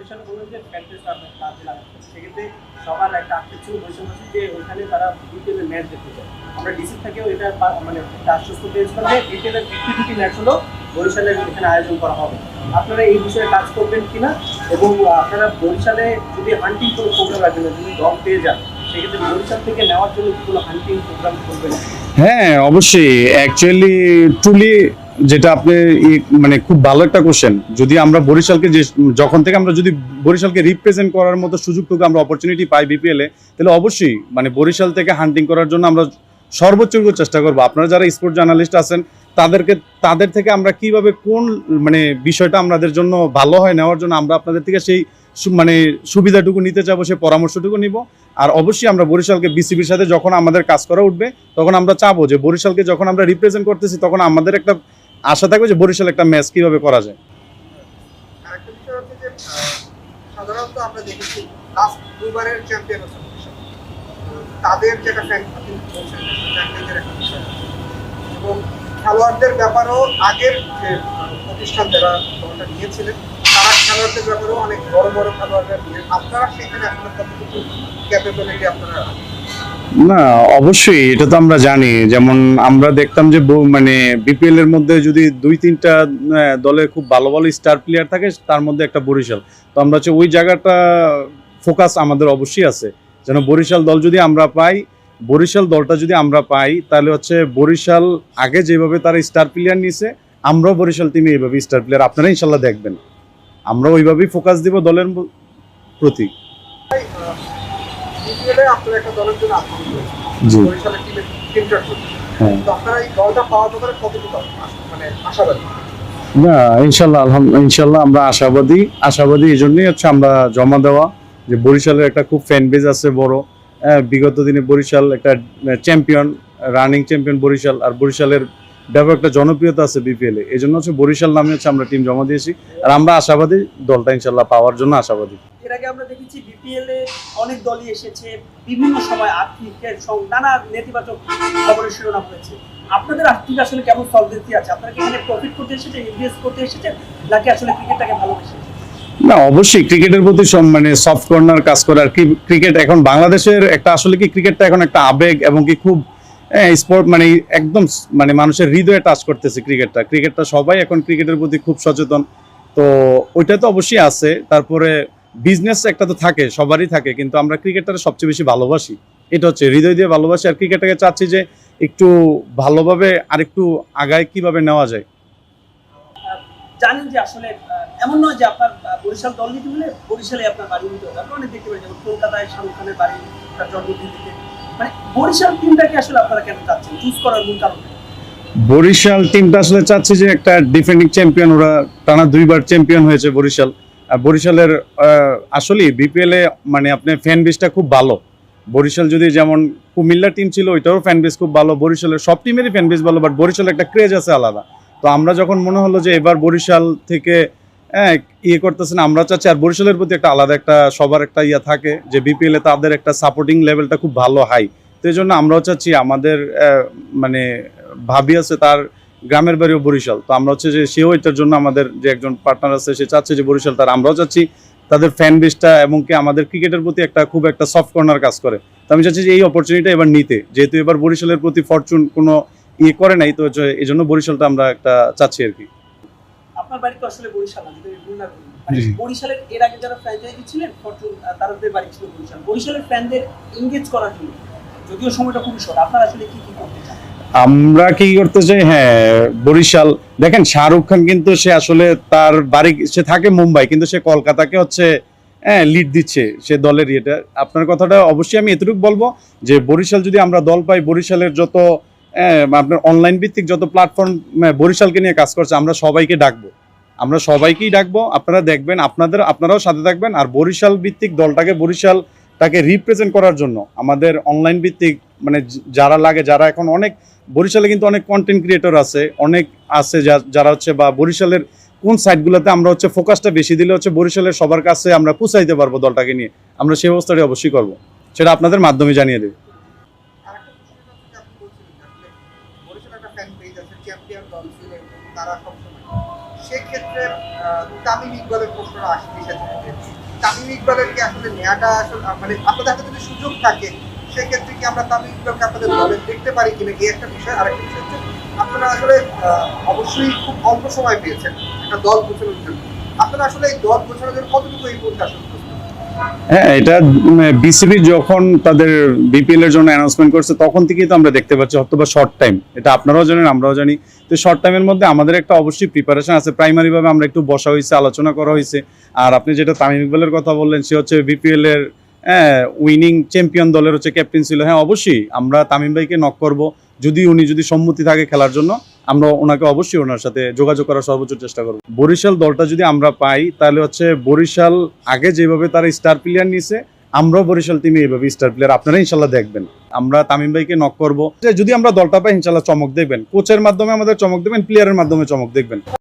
বরিশালে বললেন যে প্র্যাকটিস আপনার কাজে লাগাচ্ছে সেক্ষেত্রে সবার একটা আক্ষেপ ছিল আছে যে ওইখানে তারা বিপিএলের ম্যাচ দেখতে চায়। আমরা ডিসি থেকেও এটা মানে আশ্বস্ত পেয়েছিলাম যে বিপিএলের একটি দুটি ম্যাচ হলো বরিশালের এখানে আয়োজন করা হবে। আপনারা এই বিষয়ে কাজ করবেন কিনা? এবং আপনারা বরিশালে যদি হান্টিং কোনো প্রোগ্রাম রাখবেন যদি দল পেয়ে যান করবেন হ্যাঁ অবশ্যই। অ্যাকচুয়ালি ট্রুলি যেটা আপনি মানে খুব ভালো একটা কোশ্চেন যদি আমরা বরিশালকে যে, যখন থেকে আমরা যদি বরিশালকে রিপ্রেজেন্ট করার মতো সুযোগ সুযোগটুকু আমরা অপরচুনিটি পাই বিপিএলে তাহলে অবশ্যই মানে বরিশাল থেকে হান্টিং করার জন্য আমরা সর্বোচ্চ চেষ্টা করব। আপনারা যারা স্পোর্ট জার্নালিস্ট আছেন, তাদেরকে, তাদের থেকে আমরা কীভাবে কোন মানে বিষয়টা আমাদের জন্য ভালো হয় নেওয়ার জন্য আমরা আপনাদের থেকে সেই মানে সুবিধাটুকু নিতে চাবো, সেই পরামর্শটুকু নিব। আর অবশ্যই আমরা বরিশালকে বিসিবির সাথে যখন আমাদের কাজ করা উঠবে, তখন আমরা চাবো যে বরিশালকে যখন আমরা রিপ্রেজেন্ট করতেছি, তখন আমাদের একটা আশা থাকবে যে বরিশাল একটা ম্যাচ কীভাবে করা যায়? সাধারণত আমরা দেখেছি লাস্ট দুবারের চ্যাম্পিয়ন তাদের যেটা এবং খেলোয়াড়দের ব্যাপারেও আগের যে প্রতিষ্ঠান যারা নিয়েছিলেন, তারা খেলোয়াড়দের ব্যাপারেও অনেক বড় বড় আপনারা সেখানে আসলে কতটুকু ক্যাপাবিলিটি আপনারা? না, অবশ্যই, এটা তো আমরা জানি। যেমন আমরা দেখতাম যে মানে বিপিএল এর মধ্যে যদি দুই, তিনটা দলে খুব ভালো ভালো স্টার প্লেয়ার থাকে, তার মধ্যে একটা বরিশাল। তো আমরা হচ্ছে ওই জায়গাটা ফোকাস আমাদের অবশ্যই আছে। যেন বরিশাল দল যদি আমরা পাই, বরিশাল দলটা যদি আমরা পাই, তাহলে হচ্ছে বরিশাল আগে যেভাবে তারা স্টার প্লেয়ার নিছে, আমরাও বরিশাল টিমে এইভাবে স্টার প্লেয়ার আপনারা ইনশাল্লাহ দেখবেন। আমরা ওইভাবেই ফোকাস দিব দলের প্রতি। বিপিএলে আপনারা একটা দলের জন্য আগ্রহী জি। বরিশালের হ্যাঁ। তো আপনারা এই দলটা পাওয়ার ব্যাপারে কতটুকু মানে আশাবাদী? না ইনশাল্লাহ আলহামদুলিল্লাহ ইনশাল্লাহ আমরা আশাবাদী। আশাবাদী এই জন্যই হচ্ছে আমরা জমা দেওয়া যে বরিশালের একটা খুব ফ্যান বেজ আছে বড়। হ্যাঁ, বিগত দিনে বরিশাল একটা চ্যাম্পিয়ন রানিং চ্যাম্পিয়ন বরিশাল। আর বরিশালের ব্যাপক একটা জনপ্রিয়তা আছে বিপিএল এ। এই জন্য হচ্ছে বরিশাল নামে হচ্ছে আমরা টিম জমা দিয়েছি। আর আমরা আশাবাদী দলটা ইনশাল্লাহ পাওয়ার জন্য আশাবাদী। এর আগে আমরা দেখেছি বিপিএল অনেক দলই এসেছে বিভিন্ন সময় আর্থিক নানা নেতিবাচক খবরের শিরোনাম হয়েছে। আপনাদের আর্থিক আসলে কেমন সলভেন্সি আছে? আপনারা কি এখানে প্রফিট করতে এসেছেন ইনভেস্ট করতে এসেছেন নাকি আসলে ক্রিকেটটাকে ভালোবেসে? না অবশ্যই ক্রিকেটের প্রতি মানে সফট কর্নার কাজ করে আর কি ক্রিকেট এখন বাংলাদেশের একটা আসলে কি ক্রিকেটটা এখন একটা আবেগ এবং কি খুব স্পোর্ট মানে একদম মানে মানুষের হৃদয়ে টাচ করতেছে ক্রিকেটটা। ক্রিকেটটা সবাই এখন ক্রিকেটের প্রতি খুব সচেতন। তো ওইটা তো অবশ্যই আছে। তারপরে বিজনেস একটা তো থাকে, সবারই থাকে, কিন্তু আমরা ক্রিকেটটাকে সবচেয়ে বেশি ভালোবাসি। এটা হচ্ছে হৃদয় দিয়ে ভালোবাসি। আর ক্রিকেটটাকে চাচ্ছি যে একটু ভালোভাবে আরেকটু আগায় কীভাবে নেওয়া যায়। জানেন যে আসলে এমন নয় যে আপনার বরিশাল দল নিতে হলে বরিশালে আপনার বাড়ি নিতে হবে। আপনারা অনেক দেখতে পারেন, যেমন কলকাতায় শাহরুখ খানের বাড়ি, তার জন্মদিন মানে বরিশাল আসলে টিমটা আসলে চাচ্ছি যে একটা ডিফেন্ডিং চ্যাম্পিয়ন ওরা টানা দুইবার চ্যাম্পিয়ন হয়েছে বরিশাল। আর বরিশালের আহ, আসলেই বিপিএল এ মানে আপনার ফ্যান বেসটা খুব ভালো। বরিশাল যদি যেমন কুমিল্লা টিম ছিল ওইটারও ফ্যান বেস খুব ভালো। বরিশালের সব টিমেরই ফ্যান বেস ভালো বাট বরিশালের একটা ক্রেজ আছে আলাদা। তো আমরা যখন মনে হলো যে এবার বরিশাল থেকে হ্যাঁ, ইয়ে করতেছেন আমরা চাচ্ছি আর বরিশালের প্রতি একটা আলাদা একটা সবার একটা ইয়া থাকে যে বিপিএল এ তাদের একটা সাপোর্টিং লেভেলটা খুব ভালো হাই তো এই জন্য আমরাও চাচ্ছি আমাদের মানে ভাবি আছে তার গ্রামের বাড়িও বরিশাল। তো আমরা হচ্ছে যে সেও এটার জন্য আমাদের যে একজন পার্টনার আছে সে চাচ্ছে যে বরিশাল তার। আমরাও চাচ্ছি তাদের ফ্যান বেসটা এবং কি আমাদের ক্রিকেটের প্রতি একটা খুব একটা সফট কর্নার কাজ করে। তো আমি চাচ্ছি যে এই অপরচুনিটি এবার নিতে। যেহেতু এবার বরিশালের প্রতি ফরচুন কোনো ইয়ে করে নাই তো এই জন্য বরিশালটা আমরা একটা চাচ্ছি আর কি। আপনার বাড়ি তো আসলে বরিশাল না যদি ভুল না করি। মানে বরিশালের এর আগে যারা ফ্র্যাঞ্চাইজি ছিলেন ফরচুন তাদের বাড়ি ছিল বরিশাল। বরিশালের ফ্যানদের করার জন্য যদিও সময়টা খুবই শর্ট আপনারা আসলে কি কি করতে চান? আমরা কি করতে চাই? হ্যাঁ বরিশাল। দেখেন শাহরুখ খান কিন্তু সে আসলে তার বাড়ি সে থাকে মুম্বাই কিন্তু সে কলকাতাকে হচ্ছে হ্যাঁ লিড দিচ্ছে সে দলের ইয়েটা। আপনার কথাটা অবশ্যই আমি এতটুকু বলব যে বরিশাল যদি আমরা দল পাই বরিশালের যত আপনার অনলাইন ভিত্তিক যত প্ল্যাটফর্ম বরিশালকে নিয়ে কাজ করছে, আমরা সবাইকে ডাকবো। আমরা সবাইকেই ডাকবো, আপনারা দেখবেন, আপনাদের, আপনারাও সাথে থাকবেন। আর বরিশাল ভিত্তিক দলটাকে, বরিশালটাকে রিপ্রেজেন্ট করার জন্য আমাদের অনলাইন ভিত্তিক মানে যারা লাগে, যারা এখন অনেক, বরিশালে কিন্তু অনেক কন্টেন্ট ক্রিয়েটর আছে, অনেক আছে যারা হচ্ছে বা বরিশালের কোন সাইটগুলোতে আমরা হচ্ছে ফোকাসটা বেশি দিলে হচ্ছে বরিশালের সবার কাছে আমরা পুষাইতে পারব দলটাকে নিয়ে। আমরা সেই অবস্থাটা অবশ্যই করব। সেটা আপনাদের মাধ্যমে জানিয়ে দেবে। তারা সবসময়। সেক্ষেত্রে তামিম ইকবালের প্রশ্ন আসতে এসেছেন তামিম ইকবালেরকে আসলে নেওয়াটা আসলে মানে আপনাদের হাতে যদি সুযোগ থাকে, সেক্ষেত্রে কি আমরা তামিম ইকবালকে আপনাদের দলে দেখতে পারি কিনা এই একটা বিষয়, আরেকটা বিষয় হচ্ছে, আপনারা আসলে অবশ্যই খুব অল্প সময় পেয়েছেন একটা দল গোছানোর জন্য। আপনারা আসলে এই দল গোছানোর জন্য কতটুকু এই মুহূর্তে আসলে? হ্যাঁ এটা বিসিবি যখন তাদের বিপিএল এর জন্য অ্যানাউন্সমেন্ট করছে, তখন থেকেই তো আমরা দেখতে পাচ্ছি অথবা শর্ট টাইম এটা আপনারাও জানেন, আমরাও জানি। তো শর্ট টাইমের মধ্যে আমাদের একটা অবশ্যই প্রিপারেশন আছে। প্রাইমারিভাবে আমরা একটু বসা হয়েছে, আলোচনা করা হয়েছে। আর আপনি যেটা তামিম ইকবালের কথা বললেন, সে হচ্ছে বিপিএল এর উইনিং চ্যাম্পিয়ন দলের হচ্ছে ক্যাপ্টেন ছিল। হ্যাঁ অবশ্যই আমরা তামিম ভাইকে নক করব। যদি উনি যদি সম্মতি থাকে খেলার জন্য আমরা ওনাকে অবশ্যই ওনার সাথে যোগাযোগ করার সর্বোচ্চ চেষ্টা করব। বরিশাল দলটা যদি আমরা পাই, তাহলে হচ্ছে বরিশাল আগে যেভাবে তারা স্টার প্লেয়ার নিছে, আমরাও বরিশাল টিমে এইভাবে স্টার প্লেয়ার আপনারা ইনশাল্লাহ দেখবেন। আমরা তামিম ভাইকে নক করব। যদি আমরা দলটা পাই, ইনশাল্লাহ চমক দেখবেন। কোচের মাধ্যমে আমাদের চমক দেবেন প্লেয়ারের মাধ্যমে চমক দেখবেন।